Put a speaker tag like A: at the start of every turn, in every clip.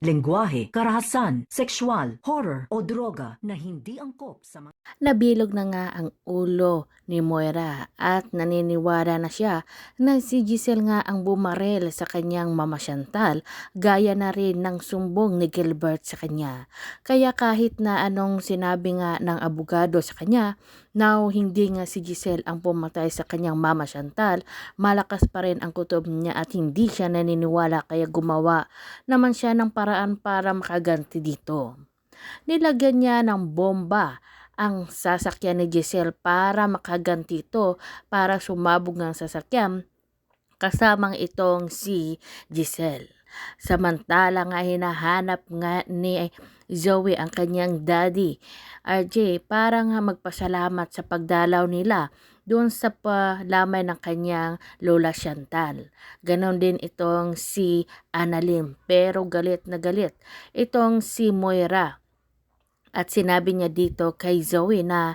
A: lengguwahe, karahasan, sexual, horror o droga na hindi angkop sa mga
B: Nabilog na nga ang ulo ni Moira at naniniwala na siya na si Giselle nga ang bumarel sa kanyang mama Chantal gaya na rin ng sumbong ni Gilbert sa kanya. Kaya kahit na anong sinabi nga ng abogado sa kanya na hindi nga si Giselle ang pumatay sa kanyang mama Chantal, malakas pa rin ang kutob niya at hindi siya naniniwala kaya gumawa naman siya ng paraan para makaganti dito. Nilagyan niya ng bomba ang sasakyan ni Giselle para makaganti ito para sumabog ng sasakyan kasamang itong si Giselle. Samantala nga hinahanap nga ni Zoe ang kanyang daddy. RJ para nga magpasalamat sa pagdalaw nila doon sa palamay ng kanyang Lola Chantal. Ganon din itong si Annalyn pero galit na galit. Itong si Moira. At sinabi niya dito kay Zoe na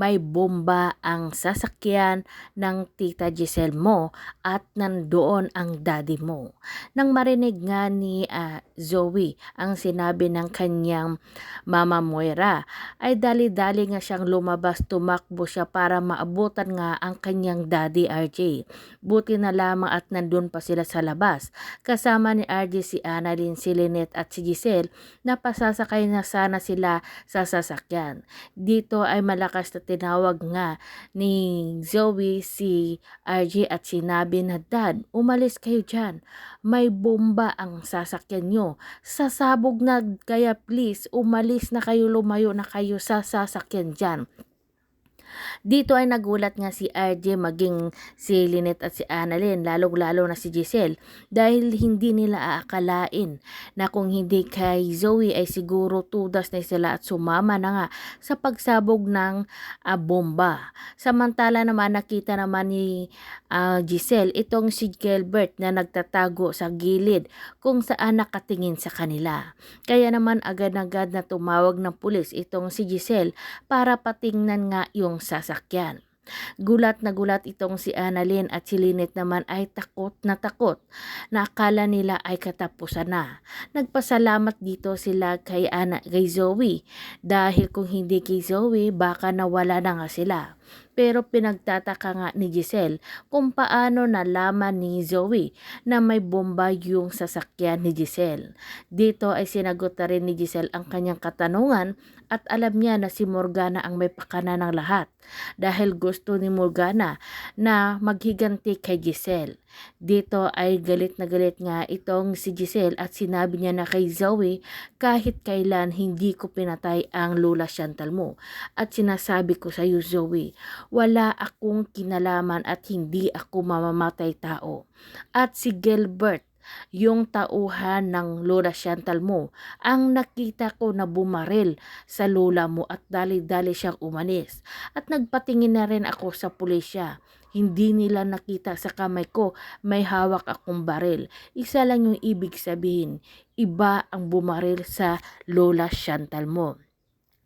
B: may bomba ang sasakyan ng tita Giselle mo at nandoon ang daddy mo. Nang marinig nga ni ah, Zoe ang sinabi ng kanyang mama Moira, ay dali-dali nga siyang lumabas tumakbo siya para maabutan nga ang kanyang daddy RJ. Buti na lamang at nandun pa sila sa labas. Kasama ni RJ si Annalyn, si Lynette at si Giselle na pasasakay na sana sila sa sasakyan. Dito ay malakas na tinawag nga ni Zoe si RJ at sinabi na Dad, umalis kayo dyan. May bomba ang sasakyan nyo. Sasabog na kaya please umalis na kayo lumayo na kayo sa sasakyan dyan. Dito ay nagulat nga si RJ maging si Lynette at si Annalyn, lalong-lalo na si Giselle dahil hindi nila aakalain na kung hindi kay Zoe ay siguro tudas na sila at sumama na nga sa pagsabog ng ah, bomba. Samantala naman nakita naman ni ah, Giselle itong si Gilbert na nagtatago sa gilid kung saan nakatingin sa kanila. Kaya naman agad-agad na tumawag ng pulis itong si Giselle para patingnan nga yung sasakyan. Gulat na gulat itong si Annalyn at si Lynette naman ay takot na takot na akala nila ay katapusan na. Nagpasalamat dito sila kay, Ana, kay Zoe dahil kung hindi kay Zoe baka nawala na nga sila. Pero pinagtataka nga ni Giselle kung paano nalaman ni Zoe na may bomba yung sasakyan ni Giselle. Dito ay sinagot na rin ni Giselle ang kanyang katanungan at alam niya na si Morgana ang may pakana ng lahat dahil gusto ni Morgana na maghiganti kay Giselle. Dito ay galit na galit nga itong si Giselle at sinabi niya na kay Zoe kahit kailan hindi ko pinatay ang Lola Chantal mo. At sinasabi ko sa iyo Zoe, wala akong kinalaman at hindi ako mamamatay tao. At si Gilbert yung tauhan ng Lola Chantal mo ang nakita ko na bumaril sa lola mo at dali-dali siyang umalis. At nagpatingin na rin ako sa pulisya. Hindi nila nakita sa kamay ko may hawak akong baril. Isa lang yung ibig sabihin, iba ang bumaril sa Lola Chantal mo.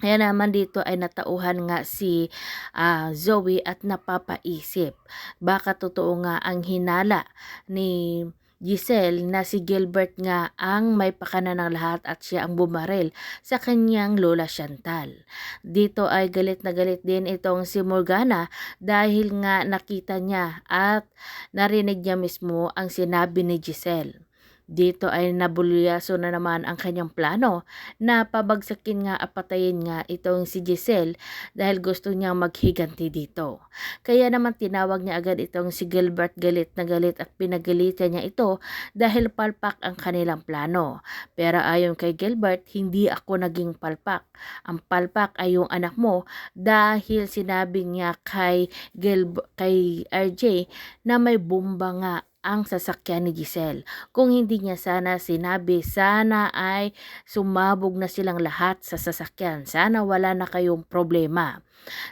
B: Kaya naman dito ay natauhan nga si ah, Zoe at napapaisip. Baka totoo nga ang hinala ni Giselle na si Gilbert nga ang may pakana ng lahat at siya ang bumaril sa kanyang Lola Chantal. Dito ay galit na galit din itong si Morgana dahil nga nakita niya at narinig niya mismo ang sinabi ni Giselle. Dito ay nabulyaso na naman ang kanyang plano na pabagsakin nga at patayin nga itong si Giselle dahil gusto niyang maghiganti dito. Kaya naman tinawag niya agad itong si Gilbert galit na galit at pinagalitan niya ito dahil palpak ang kanilang plano. Pero ayon kay Gilbert, hindi ako naging palpak. Ang palpak ay yung anak mo dahil sinabi niya kay, Gilb- kay RJ na may bomba nga ang sasakyan ni Giselle. Kung hindi niya sana sinabi, sana ay sumabog na silang lahat sa sasakyan. Sana wala na kayong problema.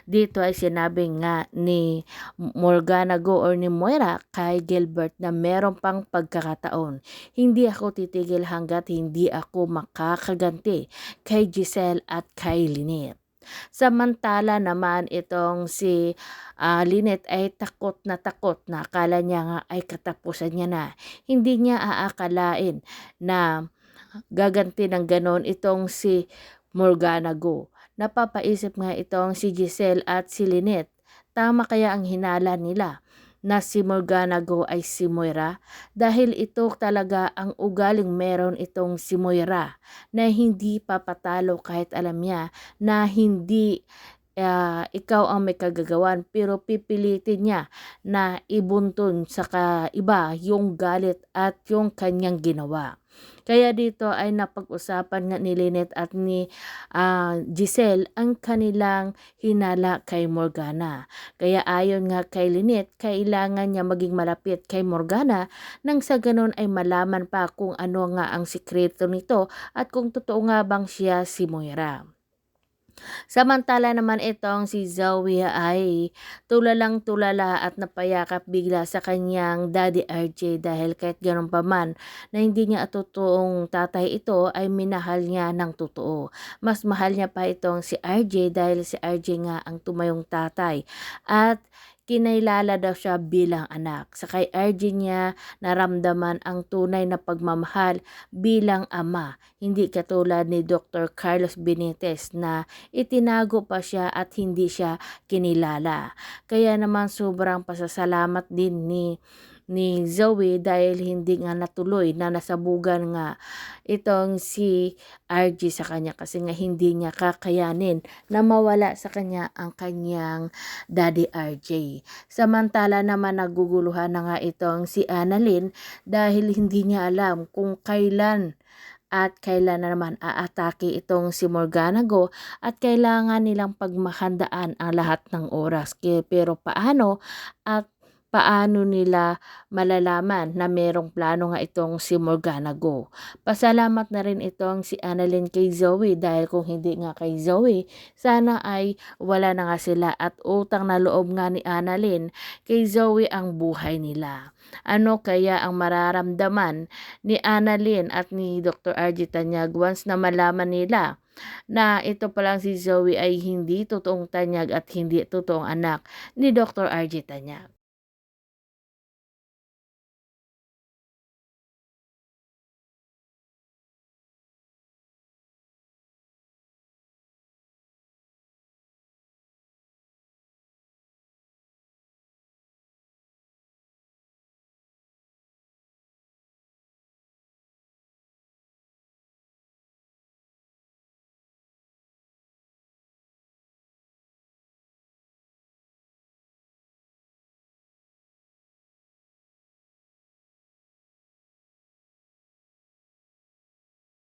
B: Dito ay sinabi nga ni Morgana Go or ni Moira kay Gilbert na meron pang pagkakataon. Hindi ako titigil hanggat hindi ako makakaganti kay Giselle at kay Lynette. Samantala naman itong si ah, Lynette ay takot na takot na akala niya nga ay katapusan niya na. Hindi niya aakalain na gaganti ng ganon itong si Morgana Go. Napapaisip nga itong si Giselle at si Lynette. Tama kaya ang hinala nila na si Morgana Go ay si Moira. Dahil ito talaga ang ugaling meron itong si Moira na hindi papatalo kahit alam niya na hindi ah, ikaw ang may kagagawan pero pipilitin niya na ibuntun sa iba yung galit at yung kanyang ginawa. Kaya dito ay napag-usapan nga ni Lynette at ni ah, Giselle ang kanilang hinala kay Morgana. Kaya ayon nga kay Lynette, kailangan niya maging malapit kay Morgana nang sa ganun ay malaman pa kung ano nga ang sikreto nito at kung totoo nga bang siya si Moira. Samantala naman itong si Zoe ay tulalang tulala at napayakap bigla sa kanyang daddy RJ dahil kahit ganun pa man na hindi niya totoong tatay ito ay minahal niya ng totoo. Mas mahal niya pa itong si RJ dahil si RJ nga ang tumayong tatay at kinailala daw siya bilang anak. Sa kay RJ niya naramdaman ang tunay na pagmamahal bilang ama. Hindi katulad ni Dr. Carlos Benitez na itinago pa siya at hindi siya kinilala. Kaya naman sobrang pasasalamat din ni ni Zoe dahil hindi nga natuloy na nasabugan nga itong si RG sa kanya kasi nga hindi niya kakayanin na mawala sa kanya ang kanyang daddy RJ. Samantala naman naguguluhan na nga itong si Annalyn dahil hindi niya alam kung kailan at kailan na naman aatake itong si Morgana Go at kailangan nilang pagmahandaan ang lahat ng oras. Pero paano at paano nila malalaman na merong plano nga itong si Morgana Go. Pasalamat na rin itong si Annalyn kay Zoe dahil kung hindi nga kay Zoe, sana ay wala na nga sila at utang na loob nga ni Annalyn kay Zoe ang buhay nila. Ano kaya ang mararamdaman ni Annalyn at ni Dr. RG Tanyag once na malaman nila na ito palang si Zoe ay hindi totoong tanyag at hindi totoong anak ni Dr. RG Tanyag.